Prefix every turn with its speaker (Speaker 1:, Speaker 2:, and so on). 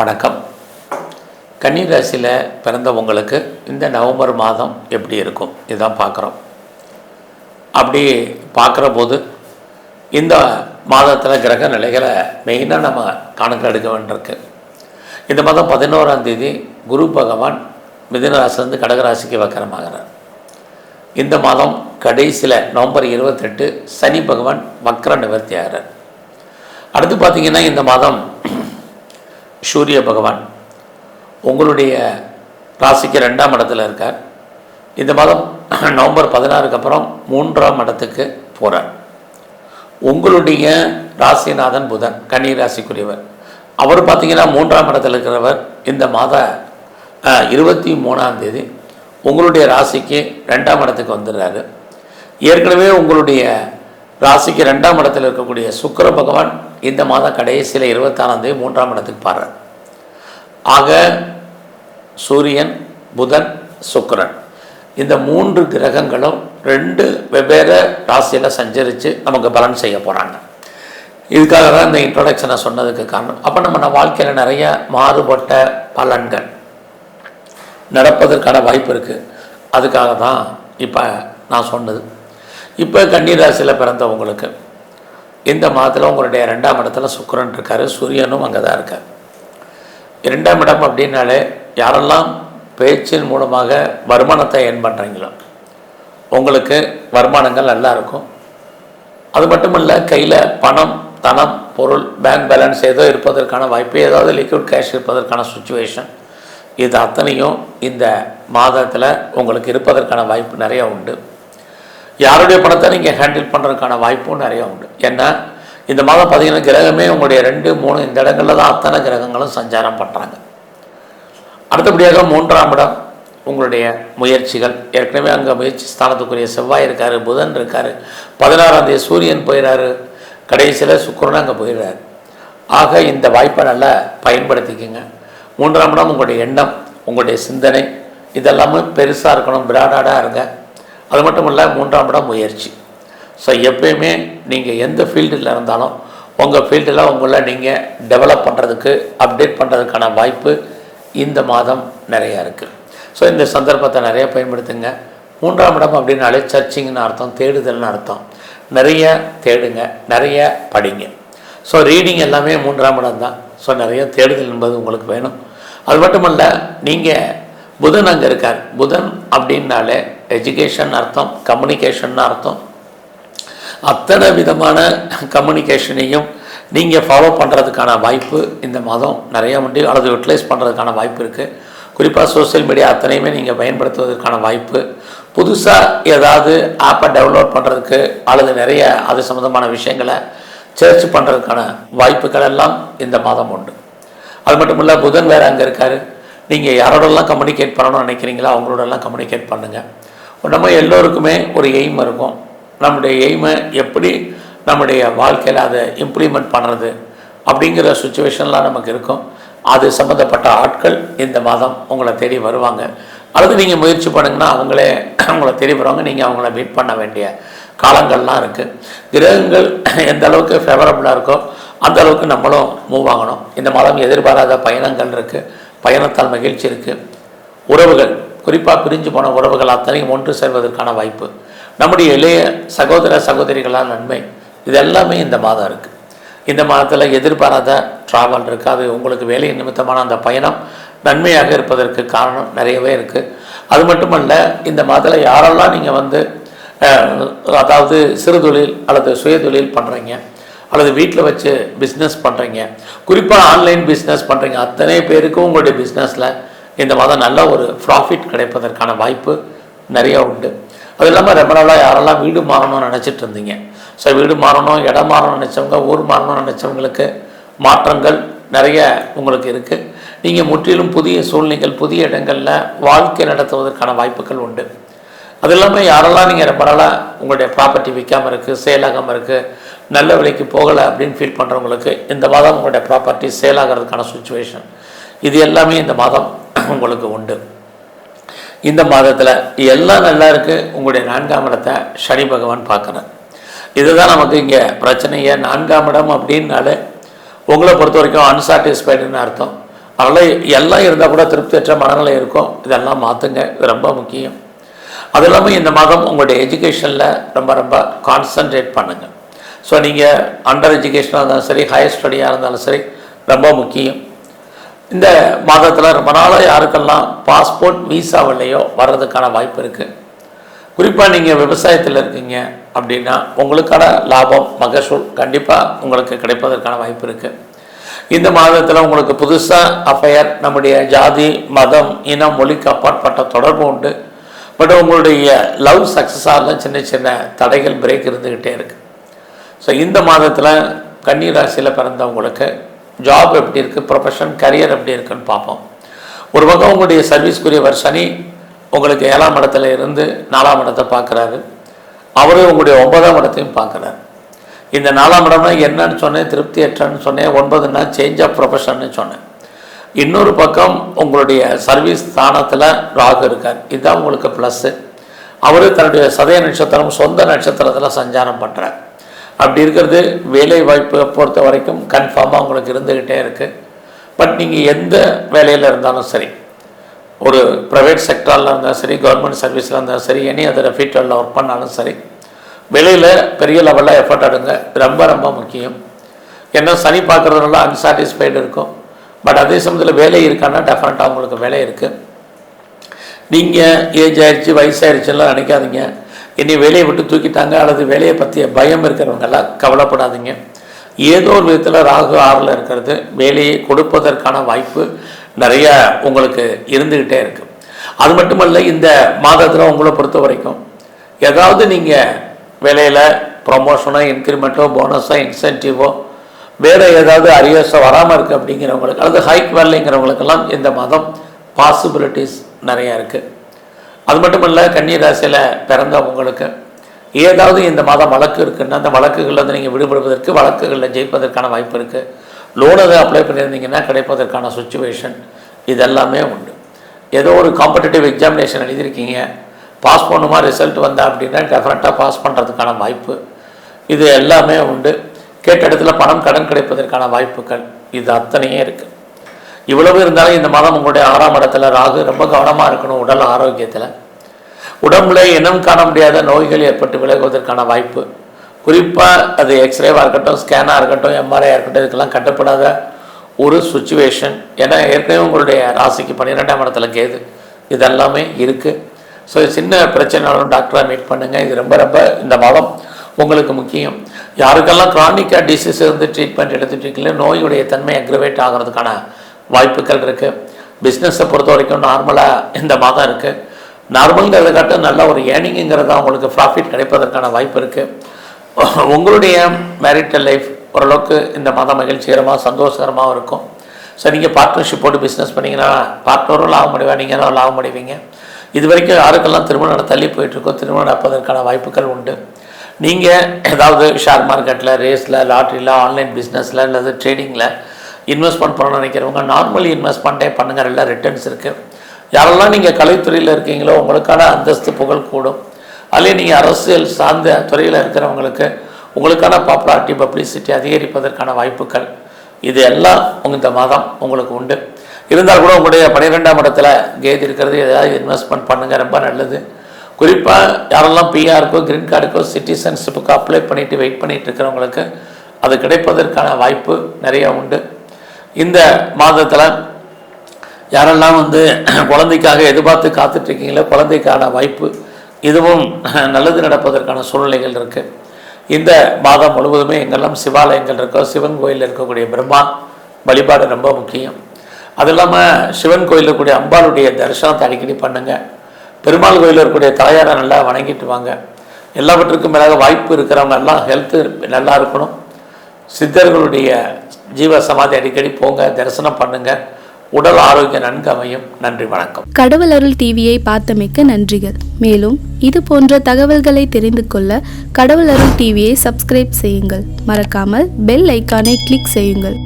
Speaker 1: வணக்கம். கன்னிராசியில் பிறந்தவங்களுக்கு இந்த நவம்பர் மாதம் எப்படி இருக்கும்? இதுதான் பார்க்குறோம். அப்படி பார்க்குற போது இந்த மாதத்தில் கிரக நிலைகளை மெயினாக நம்ம கணக்கில் எடுக்க வேண்டியிருக்கு. இந்த மாதம் பதினோராம் தேதி குரு பகவான் மிதுனராசிலேருந்து கடகராசிக்கு வக்கரமாகிறார். இந்த மாதம் கடைசியில் நவம்பர் இருபத்தெட்டு சனி பகவான் வக்கர நிவர்த்தி ஆகிறார் அடுத்து பார்த்திங்கன்னா இந்த மாதம் சூரிய பகவான் உங்களுடைய ராசிக்கு ரெண்டாம் இடத்துல இருக்கார். இந்த மாதம் நவம்பர் பதினாறுக்கு அப்புறம் மூன்றாம் இடத்துக்கு போகிறார் உங்களுடைய ராசிநாதன் புதன் கன்னி ராசிக்குரியவர். அவர் பார்த்தீங்கன்னா மூன்றாம் இடத்துல இருக்கிறவர் இந்த மாத இருபத்தி மூணாம் தேதி உங்களுடைய ராசிக்கு ரெண்டாம் இடத்துக்கு வந்துடுறாரு. ஏற்கனவே உங்களுடைய ராசிக்கு ரெண்டாம் இடத்தில் இருக்கக்கூடிய சுக்கர பகவான் இந்த மாதம் கடைசியில் இருபத்தாறாம் தேதி மூன்றாம் இடத்துக்கு பாடுறார் ஆக சூரியன் புதன் சுக்கரன். இந்த மூன்று கிரகங்களும் ரெண்டு வெவ்வேறு ராசியில் சஞ்சரித்து நமக்கு பலன் செய்ய போகிறாங்க இதுக்காக தான் இந்த இன்ட்ரொடக்ஷனை சொன்னதுக்கு காரணம். அப்போ நம்ம வாழ்க்கையில் நிறைய மாறுபட்ட பலன்கள் நடப்பதற்கான வாய்ப்பு இருக்குது அதுக்காக தான் இப்போ நான் சொன்னது. இப்போ கன்னிராசியில் பிறந்தவங்களுக்கு இந்த மாதத்தில் உங்களுடைய ரெண்டாம் இடத்துல சுக்கரன் இருக்கார் சூரியனும் அங்கே தான் இருக்கார். இரண்டாம் இடம் அப்படின்னாலே யாரெல்லாம் பேச்சின் மூலமாக வருமானத்தை ஏன் பண்ணுறீங்களோ உங்களுக்கு வருமானங்கள் நல்லா இருக்கும். அது மட்டும் இல்லை கையில் பணம் தனம் பொருள் பேங்க் பேலன்ஸ் ஏதோ இருப்பதற்கான வாய்ப்பு ஏதாவது லிக்விட் கேஷ் இருப்பதற்கான சுச்சுவேஷன் இது அத்தனையும் இந்த மாதத்தில் உங்களுக்கு இருப்பதற்கான வாய்ப்பு நிறையா உண்டு. யாருடைய பணத்தை நீங்கள் ஹேண்டில் பண்ணுறதுக்கான வாய்ப்பும் நிறைய உண்டு. ஏன்னா இந்த மாதம் பார்த்தீங்கன்னா கிரகமே உங்களுடைய ரெண்டு மூணு இந்த இடங்களில் தான் அத்தனை கிரகங்களும் சஞ்சாரம் பண்ணுறாங்க அடுத்தபடியாக மூன்றாம் இடம் உங்களுடைய முயற்சிகள். ஏற்கனவே அங்கே முயற்சி ஸ்தானத்துக்குரிய செவ்வாய் இருக்கார் புதன் இருக்கார் பதினாறாம் தேதி சூரியன் போயிடுறாரு கடைசியில் சுக்கரன் அங்கே போயிடுறாரு ஆக இந்த வாய்ப்பை நல்லா பயன்படுத்திக்கோங்க. மூன்றாம் இடம் உங்களுடைய எண்ணம் உங்களுடைய சிந்தனை. இதெல்லாமே பெருசாக இருக்கணும் பிராடாடாக இருங்க. அது மட்டும் இல்லை மூன்றாம் இடம் முயற்சி. ஸோ எப்பயுமே நீங்கள் எந்த ஃபீல்டில் இருந்தாலும் உங்கள் ஃபீல்டில் உங்களை நீங்கள் டெவலப் பண்ணுறதுக்கு அப்டேட் பண்ணுறதுக்கான வாய்ப்பு இந்த மாதம் நிறையா இருக்குது ஸோ இந்த சந்தர்ப்பத்தை நிறைய பயன்படுத்துங்க. மூன்றாம் இடம் அப்படின்னாலே சர்ச்சிங்னு அர்த்தம் தேடுதல்னு அர்த்தம். நிறைய தேடுங்க நிறைய படிங்க. ஸோ ரீடிங் எல்லாமே மூன்றாம் இடம் தான். ஸோ நிறைய தேடுதல் என்பது உங்களுக்கு வேணும். அது மட்டுமல்ல நீங்கள் புதன் அங்கே இருக்கார். புதன் அப்படின்னாலே எஜுகேஷன் அர்த்தம் கம்யூனிகேஷன் அர்த்தம். அத்தனை விதமான கம்யூனிகேஷனையும் நீங்கள் ஃபாலோ பண்ணுறதுக்கான வாய்ப்பு இந்த மாதம் நிறைய வண்டி அல்லது யூட்டிலைஸ் பண்ணுறதுக்கான வாய்ப்பு இருக்குது குறிப்பாக சோஷியல் மீடியா அத்தனையுமே நீங்கள் பயன்படுத்துவதற்கான வாய்ப்பு. புதுசாக ஏதாவது ஆப்பை டவுன்லோட் பண்ணுறதுக்கு அல்லது நிறைய அது சம்மந்தமான விஷயங்களை சர்ச் பண்ணுறதுக்கான வாய்ப்புகள் எல்லாம் இந்த மாதம் உண்டு. அது மட்டும் இல்லை புதன் வேறு அங்கே இருக்கார். நீங்கள் யாரோடலாம் கம்யூனிகேட் பண்ணணும்னு நினைக்கிறீங்களோ அவங்களோடலாம் கம்யூனிகேட் பண்ணுங்கள் நம்ம எல்லோருக்குமே ஒரு எய்ம் இருக்கும். நம்முடைய எய்மை எப்படி நம்முடைய வாழ்க்கையில் அதை இம்ப்ளிமெண்ட் பண்ணுறது அப்படிங்கிற சுச்சுவேஷன்லாம் நமக்கு இருக்கும். அது சம்மந்தப்பட்ட ஆட்கள் இந்த மாதம் உங்களை தேடி வருவாங்க. அல்லது நீங்கள் முயற்சி பண்ணுங்கன்னா அவங்களே அவங்கள தேடி வருவாங்க. நீங்கள் அவங்கள மீட் பண்ண வேண்டிய காலங்கள்லாம் இருக்குது கிரகங்கள் எந்த அளவுக்கு ஃபேவரபுளாக இருக்கோ அந்த அளவுக்கு நம்மளும் மூவ் ஆகணும். இந்த மாதம் எதிர்பாராத பயணங்கள் இருக்குது பயணத்தால் மகிழ்ச்சி இருக்குது உறவுகள் குறிப்பாக பிரிஞ்சு போன உறவுகள் அத்தனையும் ஒன்று சேர்வதற்கான வாய்ப்பு. நம்முடைய இளைய சகோதர சகோதரிகளால் நன்மை இது எல்லாமே இந்த மாதம் இருக்குது இந்த மாதத்தில் எதிர்பாராத ட்ராவல் இருக்குது அது உங்களுக்கு வேலை நிமித்தமான அந்த பயணம் நன்மையாக இருப்பதற்கு காரணம் நிறையவே இருக்குது அது மட்டுமல்ல இந்த மாதத்தில் யாரெல்லாம் நீங்கள் வந்து அதாவது சிறு தொழில் அல்லது சுயதொழில் பண்ணுறீங்க அல்லது வீட்டில் வச்சு பிஸ்னஸ் பண்ணுறீங்க குறிப்பாக ஆன்லைன் பிஸ்னஸ் பண்ணுறீங்க அத்தனை பேருக்கும் உங்களுடைய பிஸ்னஸில் இந்த மாதம் நல்ல ஒரு ப்ராஃபிட் கிடைப்பதற்கான வாய்ப்பு நிறைய உண்டு. அது இல்லாமல் ரொம்ப நாளாக யாரெல்லாம் வீடு மாறணும்னு நினச்சிட்டு இருந்தீங்க. ஸோ வீடு மாறணும் இடம் மாறணும்னு நினச்சவங்க ஊர் மாறணும்னு நினச்சவங்களுக்கு மாற்றங்கள் நிறைய உங்களுக்கு இருக்குது நீங்கள் முற்றிலும் புதிய சூழ்நிலைகள் புதிய இடங்களில் வாழ்க்கை நடத்துவதற்கான வாய்ப்புகள் உண்டு. அது இல்லாமல் யாரெல்லாம் நீங்கள் ரொம்ப நாளாக உங்களுடைய ப்ராப்பர்ட்டி விற்காமல் இருக்குது சேலாகாமல் இருக்குது நல்ல விலைக்கு போகலை அப்படின்னு ஃபீல் பண்ணுறவங்களுக்கு இந்த மாதம் உங்களுடைய ப்ராப்பர்ட்டி சேல் ஆகிறதுக்கான சுச்சுவேஷன் இது எல்லாமே இந்த மாதம் உங்களுக்கு உண்டு. இந்த மாதத்தில் எல்லாம் நல்லா இருக்குது உங்களுடைய நான்காம் இடத்தை சனி பகவான் பார்க்குறேன் இதுதான் நமக்கு இங்கே பிரச்சனையே. நான்காம் இடம் அப்படின்னாலே உங்களை பொறுத்த வரைக்கும் அன்சாட்டிஸ்ஃபைடுன்னு அர்த்தம். அதனால் எல்லாம் இருந்தால் கூட திருப்தியற்ற மனநிலை இருக்கும். இதெல்லாம் மாற்றுங்க இது ரொம்ப முக்கியம். அது இல்லாமல் இந்த மாதம் உங்களுடைய எஜுகேஷனில் ரொம்ப ரொம்ப கான்சன்ட்ரேட் பண்ணுங்கள் ஸோ நீங்கள் அண்டர் எஜுகேஷனாக இருந்தாலும் சரி ஹையர் ஸ்டடியாக இருந்தாலும் சரி ரொம்ப முக்கியம். இந்த மாதத்தில் ரொம்ப நாளாக யாருக்கெல்லாம் பாஸ்போர்ட் விசாவில்லையோ வர்றதுக்கான வாய்ப்பு இருக்குது குறிப்பாக நீங்கள் விவசாயத்தில் இருக்கீங்க அப்படின்னா உங்களுக்கான லாபம் மகசூல் கண்டிப்பாக உங்களுக்கு கிடைப்பதற்கான வாய்ப்பு இருக்குது இந்த மாதத்தில் உங்களுக்கு புதுசாக அஃபையர் நம்முடைய ஜாதி மதம் இனம் மொழிக்கு அப்பாற்பட்ட தொடர்பு உண்டு. பட் உங்களுடைய லவ் சக்ஸஸ் ஆகலாம் சின்ன சின்ன தடைகள் பிரேக் இருந்துக்கிட்டே இருக்குது ஸோ இந்த மாதத்தில் கன்னி ராசியில் பிறந்தவங்களுக்கு ஜாப் எப்படி இருக்குது ப்ரொஃபஷன் கரியர் எப்படி இருக்குன்னு பார்ப்போம். ஒரு பக்கம் உங்களுடைய சர்வீஸ்க்குரியவர் சனி உங்களுக்கு ஏழாம் இடத்துல இருந்து நாலாம் இடத்தை பார்க்குறாரு. அவரும் உங்களுடைய ஒன்பதாம் இடத்தையும் பார்க்குறாரு. இந்த நாலாம் இடம்னா என்னன்னு சொன்னேன் திருப்தி எற்றன்னு சொன்னேன் ஒன்பதுன்னா சேஞ்ச் ஆஃப் ப்ரொஃபஷன்னு சொன்னேன். இன்னொரு பக்கம் உங்களுடைய சர்வீஸ் ஸ்தானத்தில் ராகு இருக்கார். இதுதான் உங்களுக்கு ப்ளஸ்ஸு அவர் தன்னுடைய சதய நட்சத்திரம் சொந்த நட்சத்திரத்தில் சஞ்சாரம் பண்ணுறார் அப்படி இருக்கிறது வேலை வாய்ப்பை பொறுத்த வரைக்கும் கன்ஃபார்மாக உங்களுக்கு இருந்துக்கிட்டே இருக்குது பட் நீங்கள் எந்த வேலையில் இருந்தாலும் சரி ஒரு ப்ரைவேட் செக்டாரில் இருந்தாலும் சரி கவர்மெண்ட் சர்வீஸில் இருந்தாலும் சரி எனி அதர் ஃபீல்டில் ஒர்க் பண்ணாலும் சரி வெளியில் பெரிய லெவலில் எஃபர்ட் எடுங்க. ரொம்ப ரொம்ப முக்கியம். ஏன்னா சனி பார்க்குறதுனால அன்சாட்டிஸ்ஃபைடு இருக்கும். பட் அதே சமயத்தில் வேலை இருக்கான்னா டெஃபினட்டாக உங்களுக்கு வேலை இருக்குது நீங்கள் ஏஜ் ஆயிடுச்சு வயசாயிருச்சுலாம் நினைக்காதீங்க. என்னை வேலையை விட்டு தூக்கிட்டாங்க அல்லது வேலையை பற்றிய பயம் இருக்கிறவங்கெல்லாம் கவலைப்படாதீங்க. ஏதோ ஒரு விதத்தில் ராகு ஆறில் இருக்கிறது. வேலையை கொடுப்பதற்கான வாய்ப்பு நிறைய உங்களுக்கு இருந்துக்கிட்டே இருக்குது அது மட்டுமல்ல இந்த மாதத்தில் உங்களை பொறுத்த வரைக்கும் ஏதாவது நீங்கள் வேலையில் ப்ரொமோஷனோ இன்க்ரிமெண்ட்டோ போனஸோ இன்சென்டிவோ வேறு ஏதாவது அரியர்ஸோ வராமல் இருக்குது அப்படிங்கிறவங்களுக்கு அல்லது ஹைக் வேலைங்கிறவங்களுக்கெல்லாம் இந்த மாதம் பாசிபிலிட்டிஸ் நிறையா இருக்குது அது மட்டும் இல்லை கன்னிராசியில் பிறந்தவங்களுக்கு ஏதாவது இந்த மாதம் வழக்கு இருக்குன்னா அந்த வழக்குகளில் வந்து நீங்கள் விடுபடுவதற்கு வழக்குகளில் ஜெயிப்பதற்கான வாய்ப்பு இருக்குது லோன் எதாவது அப்ளை பண்ணியிருந்தீங்கன்னா கிடைப்பதற்கான சுச்சுவேஷன் இதெல்லாமே உண்டு. ஏதோ ஒரு காம்படிட்டிவ் எக்ஸாமினேஷன் எழுதியிருக்கீங்க. பாஸ் பண்ணுமா ரிசல்ட் வந்தா அப்படின்னா டெஃபினட்டாக பாஸ் பண்ணுறதுக்கான வாய்ப்பு. இது எல்லாமே உண்டு. கேட்ட இடத்துல பணம் கடன் கிடைப்பதற்கான வாய்ப்புகள் இது அத்தனையே இருக்குது இவ்வளவு இருந்தாலும் இந்த மாதம் உங்களுடைய ஆறாம் இடத்துல ராகு ரொம்ப கவனமாக இருக்கணும் உடல் ஆரோக்கியத்தில். உடம்புல இனம் காண முடியாத நோய்கள் ஏற்பட்டு விலகுவதற்கான வாய்ப்பு. குறிப்பாக அது எக்ஸ்ரேவாக இருக்கட்டும் ஸ்கேனாக இருக்கட்டும் எம்ஆர்ஐ இருக்கட்டும் இதுக்கெல்லாம் கட்டப்படாத ஒரு சுச்சுவேஷன் ஏன்னா ஏற்கனவே உங்களுடைய ராசிக்கு பன்னிரெண்டாம் இடத்துல கேது. இதெல்லாமே இருக்குது ஸோ சின்ன பிரச்சனைனாலும் டாக்டரை மீட் பண்ணுங்கள் இது ரொம்ப ரொம்ப இந்த மாதம் உங்களுக்கு முக்கியம். யாருக்கெல்லாம் க்ரானிக்காக டிசீஸ் இருந்து ட்ரீட்மெண்ட் எடுத்துட்டு இருக்கீங்களோ நோயுடைய தன்மை அக்ரிவேட் ஆகிறதுக்கான வாய்ப்புகள் இருக்குது பிஸ்னஸை பொறுத்த வரைக்கும் நார்மலாக இந்த மாதம் இருக்குது நார்மல்ங்கிறத காட்ட நல்ல ஒரு ஏர்னிங்கிறதா உங்களுக்கு ப்ராஃபிட் கிடைப்பதற்கான வாய்ப்பு இருக்குது உங்களுடைய மேரிட்டல் லைஃப் ஓரளவுக்கு இந்த மாதம் மகிழ்ச்சிகரமாக சந்தோஷகரமாகவும் இருக்கும். ஸோ நீங்கள் பார்ட்னர்ஷிப் போட்டு பிஸ்னஸ் பண்ணிங்கன்னா பார்ட்னரும் லாபம் அடைவா? நீங்களும் லாபம் அடைவீங்க? இது வரைக்கும் யாருக்கெல்லாம் திருமணம் தள்ளி போயிட்டுருக்கோ திருமணம் நடப்பதற்கான வாய்ப்புகள் உண்டு. நீங்கள் ஏதாவது ஷேர் மார்க்கெட்டில் ரேஸில் லாட்ரியில் ஆன்லைன் பிஸ்னஸில் அல்லது ட்ரேடிங்கில் இன்வெஸ்ட்மெண்ட் பண்ண நினைக்கிறவங்க நார்மலி இன்வெஸ்ட்மெண்ட்டே பண்ணுங்கள் நல்ல ரிட்டர்ன்ஸ் இருக்குது யாரெல்லாம் நீங்கள் கலைத்துறையில் இருக்கீங்களோ உங்களுக்கான அந்தஸ்து புகழ் கூடும். அதுலேயே நீங்கள் அரசியல் சார்ந்த துறையில் இருக்கிறவங்களுக்கு உங்களுக்கான பாப்புலாரிட்டி பப்ளிசிட்டி அதிகரிப்பதற்கான வாய்ப்புகள். இது எல்லாம் இந்த மாதம் உங்களுக்கு உண்டு. இருந்தால் கூட உங்களுடைய பன்னிரெண்டாம் இடத்துல கேதி இருக்கிறது ஏதாவது இன்வெஸ்ட்மெண்ட் பண்ணுங்கள் ரொம்ப நல்லது. குறிப்பாக யாரெல்லாம் பிஆருக்கோ கிரீன் கார்டுக்கோ சிட்டிசன்ஷிப்புக்கோ அப்ளை பண்ணிவிட்டு வெயிட் பண்ணிகிட்டு இருக்கிறவங்களுக்கு அது கிடைப்பதற்கான வாய்ப்பு நிறையா உண்டு. இந்த மாதத்தில் யாரெல்லாம் வந்து குழந்தைக்காக எதிர்பார்த்து காத்துட்ருக்கீங்களோ குழந்தைக்கான வாய்ப்பு இதுவும் நல்லது நடப்பதற்கான சூழ்நிலைகள் இருக்குது இந்த மாதம் முழுவதுமே எங்கெல்லாம் சிவாலயங்கள் இருக்கோ சிவன் கோயிலில் இருக்கக்கூடிய பிரம்மா வழிபாடு ரொம்ப முக்கியம். அது இல்லாமல் சிவன் கோயிலில் இருக்கக்கூடிய அம்பாளுடைய தரிசனத்தை அடிக்கடி பண்ணுங்கள் பெருமாள் கோயிலில் இருக்கக்கூடிய தாயாரை நல்லா வணங்கிட்டு வாங்க எல்லாவற்றுக்கும் மேலாக வாய்ப்பு இருக்கிறவங்க எல்லாம் ஹெல்த்து நல்லா இருக்கணும். சித்தர்களுடைய ஜீவ சமாதி அடிக்கடி போங்க தரிசனம் பண்ணுங்க. உடல் ஆரோக்கியம் நன்கு அமையும். நன்றி வணக்கம்.
Speaker 2: கடவுள் அருள் டிவியை பார்த்தமைக்க நன்றிகள். மேலும் இது போன்ற தகவல்களை தெரிந்து கொள்ள கடவுள் அருள் டிவியை சப்ஸ்கிரைப் செய்யுங்கள். மறக்காமல் பெல் ஐக்கானை கிளிக் செய்யுங்கள்.